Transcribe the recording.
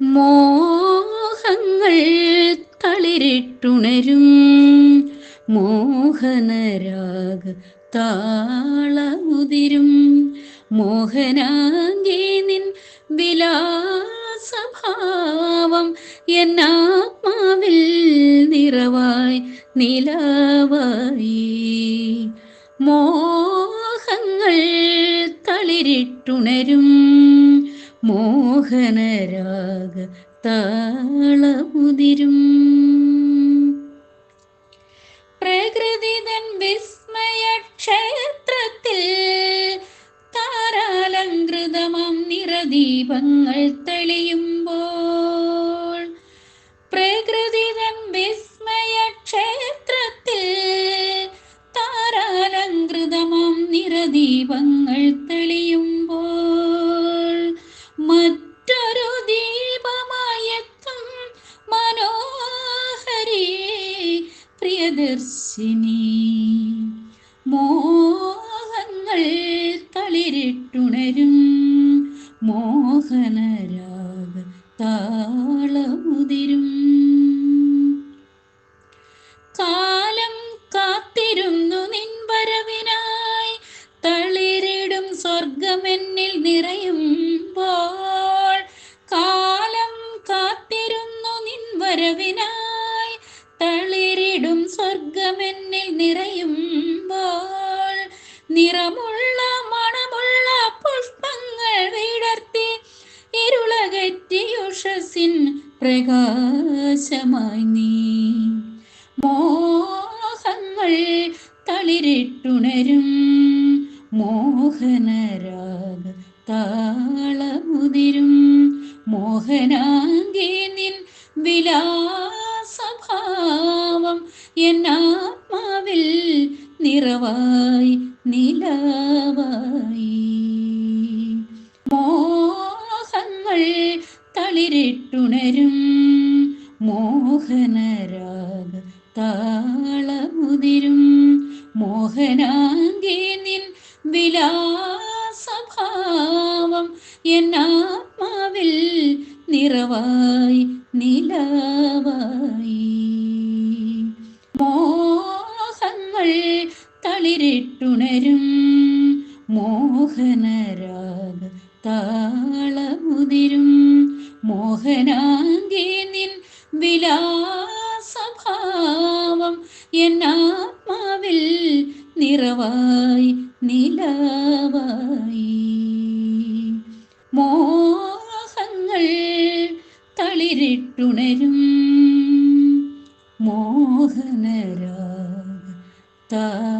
മോഹങ്ങൾ തളിരിട്ടുണരും. മോഹനരാഗ താളമുതിരും. മോഹനാങ്കി നിൻ വിലാസഭാവം എന്നാത്മാവിൽ നിറവായി നിലവായി. മോഹങ്ങൾ തളിരിട്ടുണരും. മോഹനരാഗ താളമുതിരും. പ്രകൃതി തൻ വിസ്മയ ക്ഷേത്രത്തിൽ താരാലങ്കൃതമം നിറദീപങ്ങൾ തെളിയുമ്പോൾ പ്രകൃതി തൻ വിസ്മയ ക്ഷേത്രത്തിൽ താരാലങ്കൃതമം നിറദീപങ്ങൾ പ്രിയദർശിനി മോഹങ്ങൾ തളിരിട്ടുണരും. മോഹനരാഗ താളമുതിരും. കാലം കാത്തിരുന്നു നിൻവരവിനായി. തളിരിടും സ്വർഗമെന്നിൽ നിറയുമ്പോൾ കാലം കാത്തിരുന്നു നിൻ വരവിനായി തളിരിടും സ്വർഗമെന്നിൽ നിറയുമ്പോൾ നിറമുള്ള മണമുള്ള പുഷ്പങ്ങൾ വിടർത്തി ഇരുളകറ്റി ഉഷസിൻ പ്രകാശമായി നീ. മോഹങ്ങൾ തളിരിട്ടുണരും മോഹനരാഗ താളമുതിരും. മോഹനാംഗേ നിൻ വിലാസഭാവം എന്നാത്മാവിൽ നിറവായി നിലവായി. മോഹങ്ങൾ തളിരിട്ടുണരും മോഹനരാഗ താളമുതിരും. മോഹനാങ്കി നിൻ വിലാസഭാവം എന്നാത്മാവിൽ നിറവായി നിലവായി. തളിരിട്ടുണരും മോഹനരാഗ താളമുതിരും. മോഹനാങ്കി നിൻ വിലാസഭാവം എന്നാത്മാവിൽ നിറവായി നിലവായി. മോഹങ്ങൾ തളിരിട്ടുണരും. മോഹനരാഗ താളമുതിരും